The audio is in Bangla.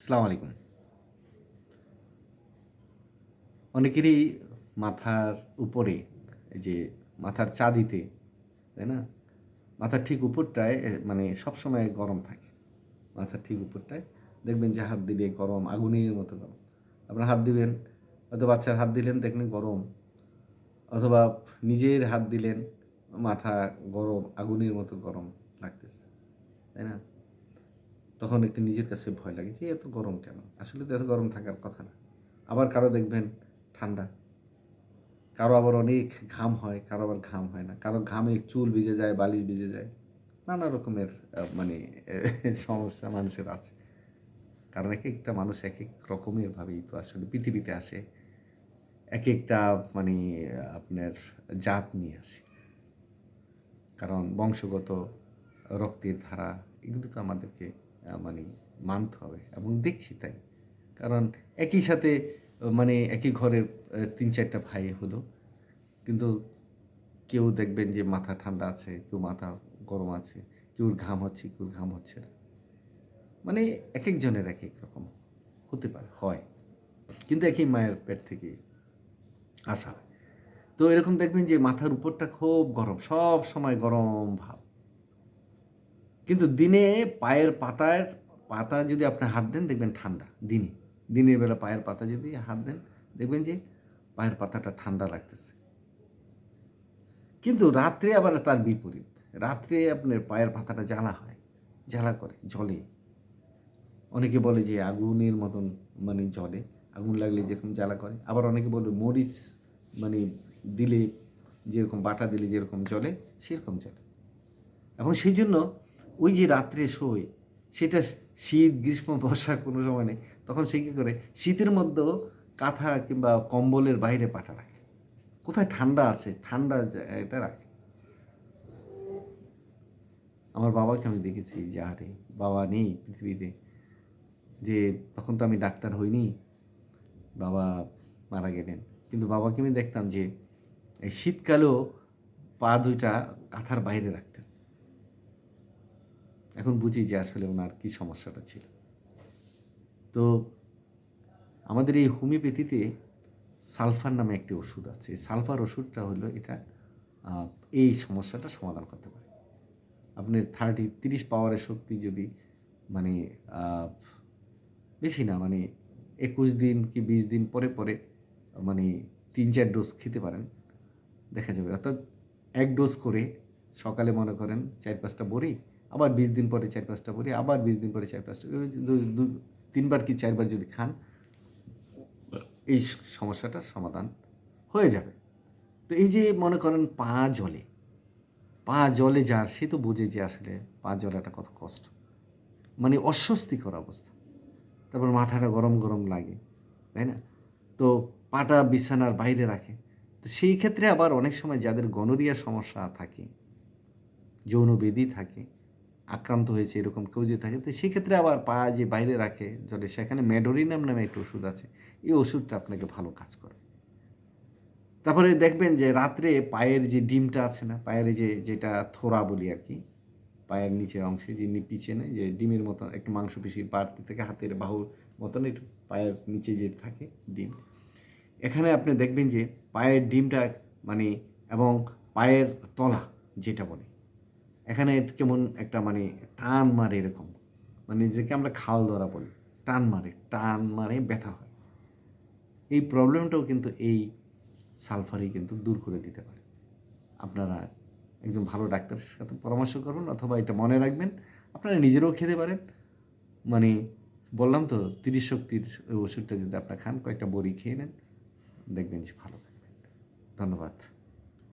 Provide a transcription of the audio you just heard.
আসসালামু আলাইকুম। অনেকেরই মাথার উপরে যে মাথার চাঁদিতে, তাই না? মাথার ঠিক উপরটায় মানে সবসময় গরম থাকে। মাথার ঠিক উপরটায়। দেখবেন যে হাত দিলে গরম, আগুনের মতো গরম। আপনার হাত দিবেন, হয়তো বাচ্চার হাত দিলেন, দেখলেন গরম। অথবা নিজের হাত দিলেন, মাথা গরম, আগুনের মতো গরম লাগতেছে, তাই না? তখন একটু নিজের কাছে ভয় লাগে যে এত গরম কেন? আসলে তো এত গরম থাকার কথা না। আবার কারও দেখবেন ঠান্ডা। কারও আবার অনেক ঘাম হয়, কারও আবার ঘাম হয় না। কারও ঘামে চুল ভিজে যায়, বালিশ ভিজে যায়। নানা রকমের মানে সমস্যা মানুষের আছে। কারণ এক একটা মানুষ এক এক রকমের ভাবেই তো আসলে পৃথিবীতে আসে। এক একটা মানে আপনার জাত নিয়ে আসে। কারণ বংশগত, রক্তের ধারা এগুলো তো আমাদেরকে মানে মানতে হবে এবং দেখছি তাই। কারণ একই সাথে মানে একই ঘরের তিন চারটা ভাই হলো। কিন্তু কেউ দেখবেন যে মাথা ঠান্ডা আছে, কেউ মাথা গরম আছে, কেউর ঘাম হচ্ছে, কেউর ঘাম হচ্ছে না। মানে এক একজনের এক এক রকম হতে পারে, হয়। কিন্তু একই মায়ের পেট থেকে আসা হয়। তো এরকম দেখবেন যে মাথার উপরটা খুব গরম, সব সময় গরম ভাব। কিন্তু দিনে পায়ের পাতার, পাতা যদি আপনি হাত দেন, দেখবেন ঠান্ডা, দিনে। দিনের বেলা পায়ের পাতা যদি হাত দেন, দেখবেন যে পায়ের পাতাটা ঠান্ডা লাগতেছে। কিন্তু রাত্রে আবার তার বিপরীত। রাত্রে আপনার পায়ের পাতাটা জ্বালা হয়, জ্বালা করে জলে অনেকে বলে যে আগুনের মতন মানে জলে আগুন লাগলে যেরকম জ্বালা করে। আবার অনেকে বলে মরিচ মানে দিলে যেরকম, বাটা দিলে যেরকম জলে সেরকম জলে এবং সেই জন্য ওই যে রাত্রে শোয়, সেটা শীত, গ্রীষ্ম, বর্ষা কোনো সময় নেই, তখন সে কী করে? শীতের মধ্যেও কাঁথা কিংবা কম্বলের বাইরে পাঠা রাখে। কোথায় ঠান্ডা আছে, ঠান্ডা এটা রাখে। আমার বাবাকে আমি দেখেছি যে, আরে বাবা নেই পৃথিবীতে। যে, তখন তো আমি ডাক্তার হইনি, বাবা মারা গেলেন। কিন্তু বাবাকে আমি দেখতাম যে, এই শীতকালেও পা দুইটা কাঁথার বাইরে রাখতেন এখন বুঝি যে আসলে ওনার কী সমস্যাটা ছিল। তো আমাদের এই হোমিওপ্যাথিতে সালফার নামে একটি ওষুধ আছে। সালফার ওষুধটা হলো এটা এই সমস্যাটা সমাধান করতে পারে। আপনার থার্টি তিরিশ পাওয়ারের শক্তি যদি মানে বেশি না মানে একুশ দিন কি বিশ দিন পরে পরে মানে তিন চার ডোজ খেতে পারেন, দেখা যাবে। অর্থাৎ এক ডোজ করে সকালে মনে করেন চার পাঁচটা বড়ি আবার বিশ দিন পরে চার পাঁচটা বড়ি আবার বিশ দিন পরে চার পাঁচটা তিনবার কি চারবার যদি খান, এই সমস্যাটার সমাধান হয়ে যাবে। তো এই যে মনে করেন পা জলে পা জলে যার সে তো বোঝে যে আসলে পা জলাটা কত কষ্ট। মানে অস্বস্তিকর অবস্থা। তারপর মাথাটা গরম গরম লাগে, তাই না? তো পাটা বিছানার বাইরে রাখে। তো সেই ক্ষেত্রে আবার অনেক সময় যাদের গনোরিয়া সমস্যা থাকে যৌন বেদি থাকে আক্রান্ত হয়েছে, এরকম কেউ যে থাকে, তো সেক্ষেত্রে আবার পা যে বাইরে রাখে, জলে, সেখানে মেডোরিনাম নামে একটা ওষুধ আছে। এই ওষুধটা আপনাকে ভালো কাজ করে। তারপরে দেখবেন যে রাত্রে পায়ের যে ডিমটা আছে না, পায়ের যে যেটা থোরা বলি আর কি, পায়ের নিচের অংশে যে পিছনে যে ডিমের মতো একটু মাংসপেশির বাড়তি থেকে হাতের বাহুর মতন একটু পায়ের নিচে যে থাকে ডিম, এখানে আপনি দেখবেন যে পায়ের ডিমটা মানে এবং পায়ের তলা যেটা বলে এখানে কেমন একটা মানে টান মারে এরকম। মানে যেটাকে আমরা খাল ধরা বলি, টান মারে টান মারে ব্যথা হয়। এই প্রবলেমটাও কিন্তু এই সালফারই কিন্তু দূর করে দিতে পারে। আপনারা একজন ভালো ডাক্তারের সাথে পরামর্শ করুন অথবা এটা মনে রাখবেন। আপনারা নিজেরাও খেতে পারেন। মানে বললাম তো, তিরিশ শক্তির ওই ওষুধটা যদি আপনারা খান, কয়েকটা বড়ি খেয়ে নেন, দেখবেন যে ভালো থাকবেন ধন্যবাদ।